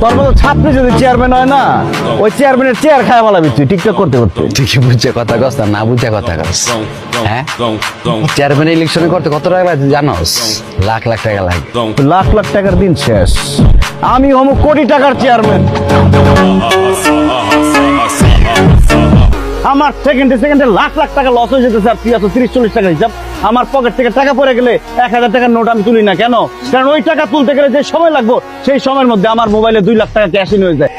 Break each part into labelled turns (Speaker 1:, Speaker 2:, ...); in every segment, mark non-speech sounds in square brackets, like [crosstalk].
Speaker 1: তোর মতো ছাত্রী যদি চেয়ারম্যান হয় না ওই চেয়ারম্যানের চেয়ার খায় বলা তুই টিকটক করতে করতে।
Speaker 2: ঠিকই বুঝছে কথা কস না না বুঝছে কথা কস। হ্যাঁ? চেয়ারম্যান ইলেকশনে করতে কত টাকা লাগে জানোস? লাখ লাখ টাকা লাগে
Speaker 1: লাখ লাখ টাকার দিন শেষ। আমি হম কোটি টাকার চেয়ারম্যান আমার সেকেন্ডে সেকেন্ডে লাখ লাখ টাকা লস হয়ে যেতে স্যার তুই তিরিশ, চল্লিশ টাকা হিসাব। আমার পকেট থেকে টাকা পড়ে গেলে এক হাজার টাকার নোট আমি তুলি না। কেন? কারণ ওই টাকা তুলতে গেলে যে সময় লাগবো, সেই সময়ের মধ্যে আমার মোবাইলে দুই লাখ টাকা ক্যাশ ইন হয়ে যায়।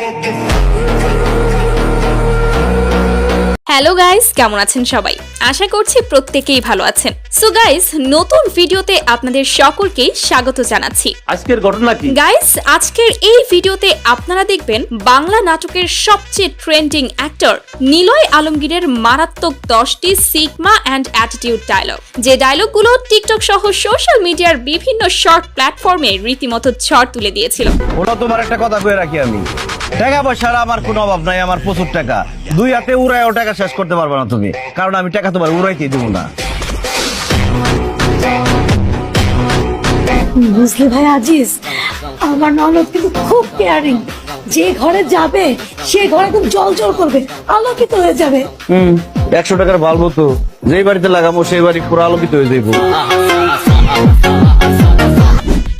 Speaker 3: হ্যালো গাইস কেমন আছেন সবাই? আশা করছি প্রত্যেকেই ভালো আছেন। সো গাইস নতুন ভিডিওতে আপনাদের সকলকে স্বাগত জানাচ্ছি।
Speaker 1: আজকের ঘটনা কি?
Speaker 3: গাইস আজকের এই ভিডিওতে আপনারা দেখবেন বাংলা নাটকের সবচেয়ে ট্রেন্ডিং অ্যাক্টর নিলয় আলমগীরের মারাত্মক দশটি সিগমা অ্যান্ড অ্যাটিটিউড ডায়লগ যে ডায়লগগুলো টিকটক সহ সোশ্যাল মিডিয়ার বিভিন্ন শর্ট প্ল্যাটফর্মে রীতিমতো ঝড় তুলে দিয়েছিল।
Speaker 1: ওটা তোমার একটা কথা কয়ে রাখি আমি। টাকা পয়সার আমার কোনো অভাব নাই আমার প্রচুর টাকা। দুই হাতে উড়ায়ও টাকা শেষ করতে পারবে না তুমি কারণ আমি টাকা তোমার উড়াইতে দেবো না।
Speaker 4: বুঝলি ভাই আজিজ আমার ননদ কিন্তু খুব কেয়ারিং যে ঘরে যাবে সে ঘরে খুব জল জল করবে আলোকিত হয়ে যাবে।
Speaker 1: হুম একশো টাকার ভালবো তো যেই বাড়িতে লাগাবো সেই বাড়ি পুরো আলোকিত হয়ে যাইবো।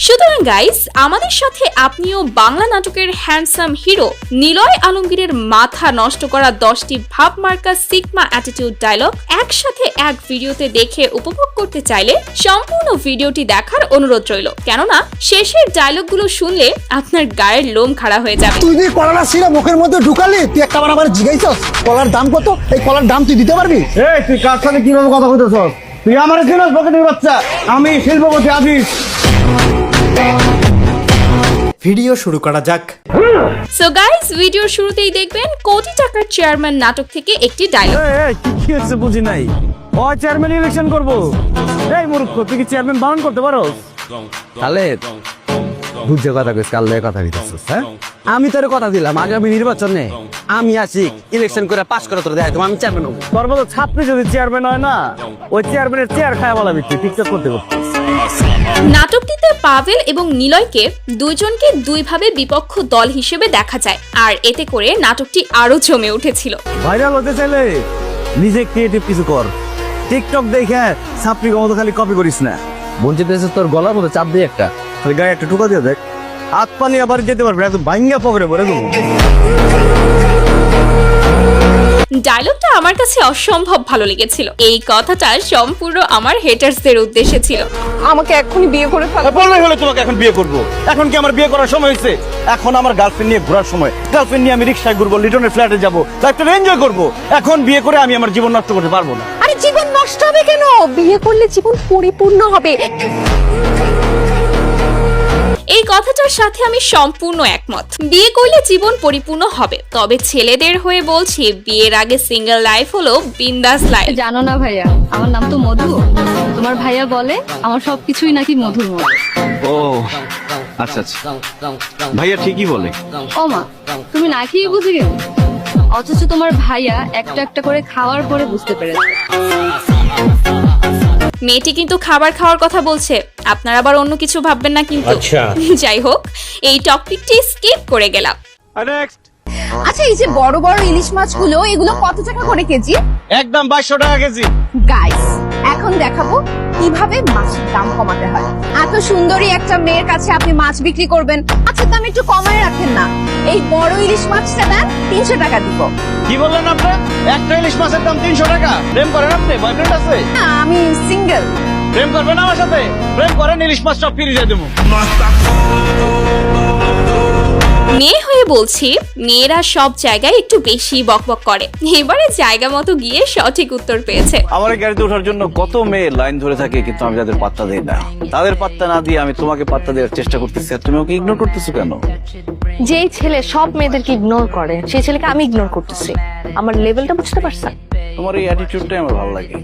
Speaker 3: সুতরাং গাইস আমাদের সাথে আপনিও বাংলা নাটকের হ্যান্ডসাম হিরো নিলয় আলমগীরের মাথা নষ্ট করা দশটি ভাব মার্কা সিগমা অ্যাটিটিউড ডায়লগ একসাথে এক ভিডিওতে দেখে উপভোগ করতে চাইলে সম্পূর্ণ ভিডিওটি দেখার অনুরোধ রইল। কেননা শেষের ডায়লগগুলো শুনলে আপনার গায়ের লোম খাড়া হয়ে যাবে।
Speaker 5: তুই যদি কলাটা ছিঁড়ে মুখের মধ্যে ঢুকালি তুই একটা বার আমার জিগাইছস? কলার দাম কত? এই কলার দাম তুই দিতে পারবি?
Speaker 1: এই তুই কার সাথে কীভাবে কথা কইতেছ তুই আমার চিনস পকেটের বাচ্চা। আমি শিল্পপতি আজিজ
Speaker 6: ভিডিও শুরু করা যাক।
Speaker 3: সো গাইস ভিডিওর শুরুতেই দেখবেন কোটি টাকার চেয়ারম্যান নাটক থেকে একটি ডায়লগ
Speaker 1: কি কি হচ্ছে বুঝি নাই? ও চেয়ারম্যান ইলেকশন করব। এই মূর্খ তুই কি চেয়ারম্যান বারণ করতে পারো
Speaker 2: তাহলে বুঝছে কথা কইস কাল লয়ে কথা দিতেছিস হ্যাঁ? আমি তোর কথা দিলাম আগামী নির্বাচনে আমি আসি ইলেকশন করে পাস করে তোর দেখাই আমি চেয়ারম্যান হব।
Speaker 1: তোর মতো ছাত্রী যদি চেয়ারম্যান হয় না ওই চেয়ারম্যানের চেয়ার খায় বলাবি তুই টিকটক করতে করতে
Speaker 3: নাটকটিতে পাভেল এবং নিলয়কে দুইজনকে দুইভাবে বিপক্ষ দল হিসেবে দেখা যায় আর এতে করে নাটকটি আরও জমে উঠেছিল।
Speaker 1: ভাইরাল হতে চাইলে নিজে ক্রিয়েটিভ কিছু কর। টিকটক দেখে ছাত্রী মতো খালি কপি করিস না।
Speaker 2: বঞ্চিত তোর গলার মধ্যে চাপ দিয়ে একটা।
Speaker 1: খালি গায়ে একটা টুকা দিয়ে দেখ হাত পানি আবার যেতে পারবে এত ভাঙ্গা পকড়ে পড়ে দেবো
Speaker 3: ডায়লগটা আমার কাছে অসম্ভব ভালো লেগেছিল। এই কথাটা সম্পূর্ণ আমার হেটার্সদের উদ্দেশ্যে ছিল।
Speaker 7: আমাকে এখনই বিয়ে করে ফেলো।
Speaker 1: বলবে হলে তোমাকে এখন বিয়ে করব। এখন কি আমার বিয়ে করার সময় হয়েছে? এখন আমার গার্লফ্রেন্ড নিয়ে ঘোরার সময়। গার্লফ্রেন্ড নিয়ে আমি রিক্সায় ঘুরবো লিটনের ফ্ল্যাটে যাব লাইফটা এনজয় করব। এখন বিয়ে করে আমি আমার জীবন নষ্ট করতে পারব না।
Speaker 7: আরে জীবন নষ্ট হবে কেন? বিয়ে করলে জীবন পরিপূর্ণ হবে।
Speaker 3: এই কথাটার সাথে আমি সম্পূর্ণ একমত। বিয়ে করলে জীবন পরিপূর্ণ হবে। তবে ছেলেদের হয়ে বলছি বিয়ের আগে সিঙ্গেল লাইফ হলো বিন্দাস লাইফ
Speaker 8: জানো না ভাইয়া আমার নাম তো মধু। তোমার ভাইয়া বলে আমার সবকিছুই নাকি মধুর মতো।
Speaker 1: ও আচ্ছা আচ্ছা। ভাইয়া ঠিকই বলে।
Speaker 8: ও মা তুমি না খেয়ে বুঝে গেলে? অথচ তোমার ভাইয়া একটা একটা করে খাওয়ার পরে বুঝতে পেরেছে।
Speaker 3: মেয়েটি কিন্তু খাবার খাওয়ার কথা বলছে। আপনারা আবার অন্য কিছু ভাববেন না কিন্তু। [laughs] যাই হোক এই টপিকটি স্কিপ করে গেলাম।
Speaker 7: আচ্ছা এই যে বড় বড় ইলিশ মাছগুলো এগুলো কত টাকা করে কেজি?
Speaker 1: একদম বাইশো টাকা কেজি।
Speaker 7: গাইস এখন দেখাবো কীভাবে মাছের দাম কমাতে হয়? এত সুন্দরী একটা মেয়ের কাছে আপনি মাছ বিক্রি করবেন। আচ্ছা দাম একটু কমায় রাখেন না। এই বড় ইলিশ মাছটা দেন তিনশো টাকা দিব।
Speaker 1: কি বললেন আপনি? একটা ইলিশ মাছের দাম তিনশো টাকা। প্রেম করেন আপনি? বয়ফ্রেন্ড আছে?
Speaker 7: না, আমি সিঙ্গেল
Speaker 1: প্রেম করবেন আমার সাথে? প্রেম করেন ইলিশ মাছটা ফিরিয়ে দেবো।
Speaker 3: মেয়ে হয়ে বলছি মেয়েরা সব জায়গায় একটু বেশি বকবক করে। এবারে জায়গা মতো গিয়ে সঠিক উত্তর পেয়েছে।
Speaker 1: আমার গাড়িতে ওঠার জন্য কত মেয়ে লাইন ধরে থাকে কিন্তু আমি তাদের পাত্তা দিই না। তাদের পাত্তা না দিয়ে আমি তোমাকে পাত্তা দেওয়ার চেষ্টা করতেছি আর তুমি ওকে ইগনোর করতেছো কেন?
Speaker 9: যেই ছেলে সব মেয়েদেরকে ইগনোর করে সেই ছেলেকে আমি ইগনোর করতেছি। আমার লেভেলটা বুঝতে পারছেন?
Speaker 1: তোমার এই অ্যাটিটিউডটাই আমার ভালো লাগে।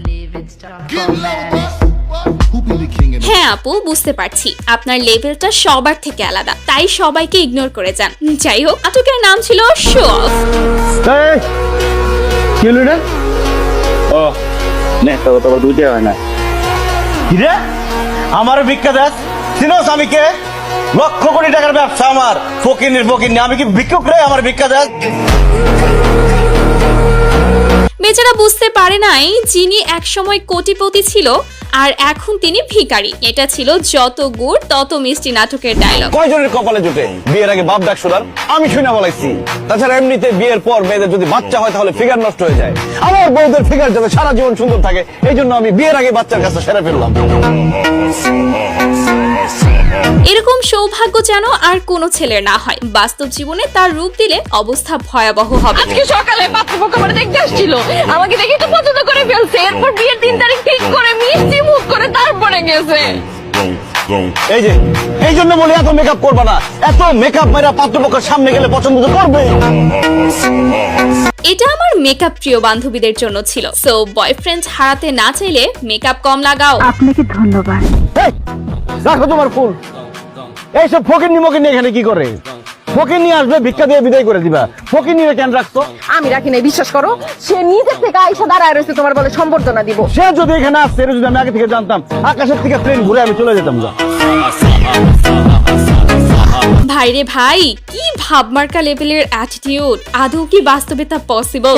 Speaker 3: হ্যাঁ আপু, বুঝতে পারছি। আপনার লেভেলটা সবার থেকে আলাদা, তাই সবাইকে ইগনোর করে যান। যাই হোক নাটকের নাম ছিল শো অফ
Speaker 1: ও নেক্সট কথা দুইটা হয় না। কি রে আমার ভিক্ষা দেখ আমি কে? লক্ষ কোটি টাকার ব্যবসা আমার। ফকিনির ফকিনি আমি কি ভিক্ষুক রে আমার দেয়
Speaker 3: বেচারা বুঝতে পারে নাই যিনি একসময় কোটিপতি ছিল আর এখন তিনি ভিখারি। এটা ছিল যত গুড়, তত মিষ্টি নাটকের ডায়লগ
Speaker 1: কয়জনের কপালে জুটে? বিয়ের আগে বাপ ডাক শোনার? আমি শুনে বলাইছি। তাছাড়া এমনিতে বিয়ের পর মেয়েদের যদি বাচ্চা হয় তাহলে ফিগার নষ্ট হয়ে যায়। আমার বউদের ফিগার যাতে সারা জীবন সুন্দর থাকে এই জন্য আমি বিয়ের আগে বাচ্চার কাছে সেরে ফেললাম।
Speaker 3: এরকম সৌভাগ্য যেন আর কোনো ছেলের না হয়। বাস্তব জীবনে তার রূপ দিলে অবস্থা ভয়াবহ হবে।
Speaker 8: আজকে সকালে পাত্রপক্ষ আমার দেখতে আসছিল। আমাকে দেখে তো পছন্দ করে ফেলছে। এরপর বিয়ের তিন তারিখ ঠিক করে মিষ্টি মুখ করে তারপরে গেছে।
Speaker 1: এই যে এই জন্য বলি এত মেকআপ করবে না। এত মেকআপ মেরা পাত্রপক্ষের সামনে গেলে পছন্দ তো করবে।
Speaker 3: এটা আমার মেকআপ প্রিয় বান্ধবীদের জন্য ছিল। সো বয়ফ্রেন্ড হারাতে না চাইলে মেকআপ কম লাগাও।
Speaker 1: এই, রাখো তোমার ফুল এইসব ফকির নিমকে নিয়ে এখানে কি করে ফকির নিয়ে আসবে ভিক্ষা দিয়ে বিদায় করে দিবা ফকির নিয়ে কেন রাখতো
Speaker 7: আমি রাখি নাই বিশ্বাস করো সে নিজে থেকে আইসা দাঁড়ায় রয়েছে তোমার বলে সম্বর্ধনা দিব
Speaker 1: সে যদি এখানে আসছে এটা যদি আমি আগে থেকে জানতাম আকাশের থেকে ট্রেন ঘুরে আমি চলে যেতাম যা
Speaker 3: ভাইরে ভাই কি ভাবমার্কা লেভেলের অ্যাটিটিউড আদৌ কি বাস্তবে তা পসিবল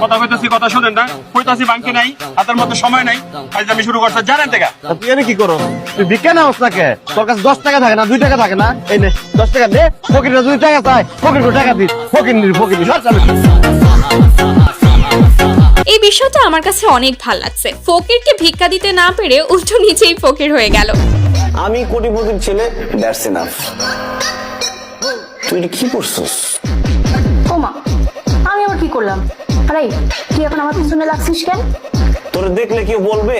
Speaker 10: কথা কইতাছি কথা শোনেন না। কইতাছি বাংকে নাই হাতের মধ্যে সময় নাই। আজ আমি শুরু করছি জানেন থেকে
Speaker 1: তুই এনে কি করো? তুই ভিক্ষা না নাকে? তোর কাছে দশ টাকা থাকে না দুই টাকা থাকে না? এই নে দশ টাকা ফকিরটা যদি টাকা চায় টাকা দিস। ফকির ফকির
Speaker 3: এই বিষয়টা আমার কাছে অনেক ভালো লাগছে। ফকিরকে ভিক্ষা দিতে না পেরে উল্টো নিচেই ফকির হয়ে গেল।
Speaker 1: আমি কোটিপতির ছেলে দ্যাটস এনাফ তুই এটা কি করছিস?
Speaker 9: ওমা আমি আবার কি করলাম? আরে তুই এখন আমার পিছনে লাগছিস কেন?
Speaker 1: তোরে দেখলে কেউ বলবে?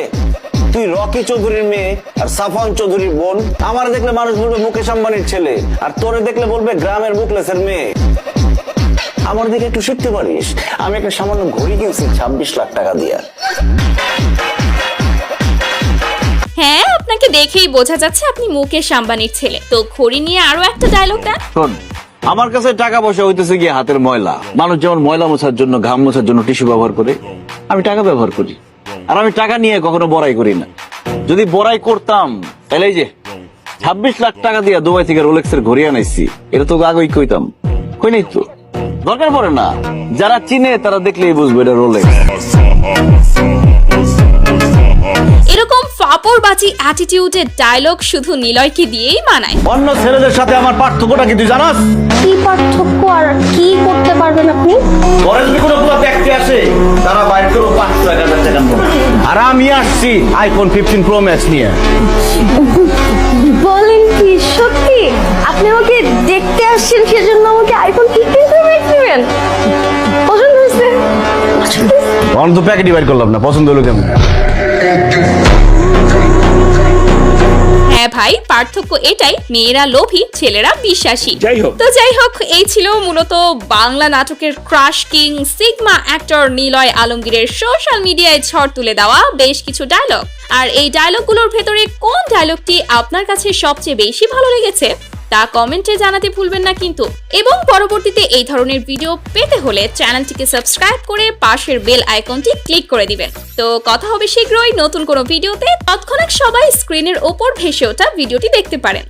Speaker 1: তুই রকি চৌধুরীর মেয়ে আর সাফান চৌধুরীর বোন। আমার দেখলে মানুষ বলবে মুকেশ আম্বানির ছেলে আর তোরে দেখলে বলবে গ্রামের মুকলেসের মেয়ে। আমার দিকে একটু শিখতে পারিস? আমি একটা সামান্য ঘড়ি কিনছি ছাব্বিশ লাখ টাকা দিয়ে।
Speaker 3: হ্যাঁ আপনাকে দেখেই বোঝা যাচ্ছে আপনি মুকেশ আম্বানির ছেলে। তো খড়ি নিয়ে আরও একটা ডায়লগ দেন।
Speaker 1: শোন, আমার কাছে টাকা পয়সা হইতেছে গিয়ে হাতের ময়লা। মানুষ যেমন ময়লা মোছার জন্য, ঘাম মোছার জন্য টিস্যু ব্যবহার করে, আমি টাকা ব্যবহার করি। আর আমি টাকা নিয়ে কখনো বড়াই করি না। যদি বড়াই করতাম, তাহলে যে ছাব্বিশ লাখ টাকা দিয়ে দুবাই থেকে রোলেক্সের ঘড়ি আনাইছি, এটা তো আগেই কইতাম। কই নাই তো? দরকার পড়ে না। যারা চিনে, তারা দেখলেই বুঝবে এটা রোলেক্স
Speaker 3: এরকম অ্যাটিটিউডের ডায়লগ শুধু নিলয়কে দিয়েই মানায়।
Speaker 1: অন্য ছেলেদের সাথে আমার পার্থক্যটা কি তুই জানাস?
Speaker 9: কি পার্থক্য আর কি করতে পারবেন আপনি?
Speaker 1: যদি কোনো পুরো ব্যক্তি আসে তারা বাইর করো পাঁচশো এক হাজার টাকার আর আমি আসছি আইফোন ফিফটিন প্রো ম্যাক্স নিয়ে।
Speaker 9: বলেন কি সত্যি? আপনি আমাকে দেখতে আসছেন সেজন্য আমাকে আইফোন ফিফটিন প্রো ম্যাক্স দিবেন পছন্দ হয়েছে?
Speaker 1: অন তো প্যাকেটই বাইর করলাম না পছন্দ হলো কেমন?
Speaker 3: ভাই পার্থক্য এটাই মেয়েরা লোভী ছেলেরা বিশ্বাসী।
Speaker 10: যাই হোক।
Speaker 3: তো যাই হোক এই ছিল মূলত বাংলা নাটকের crush king sigma actor Niloy আলমগীরের সোশ্যাল মিডিয়ায় ঝড় তুলে দেওয়া বেশ কিছু ডায়লগ আর এই ডায়লগগুলোর ভেতরে কোন ডায়লগটি আপনার কাছে সবচেয়ে বেশি ভালো লেগেছে? তা কমেন্টে জানাতে ভুলবেন না কিন্তু। এবং পরবর্তীতে এই ধরনের ভিডিও পেতে হলে চ্যানেলটিকে সাবস্ক্রাইব করে পাশের বেল আইকনটি ক্লিক করে দিবেন। তো কথা হবে শীঘ্রই নতুন কোনো ভিডিওতে। তৎক্ষণাৎ সবাই স্ক্রিনের ওপর ভেসে ওঠা ভিডিওটি দেখতে পারেন।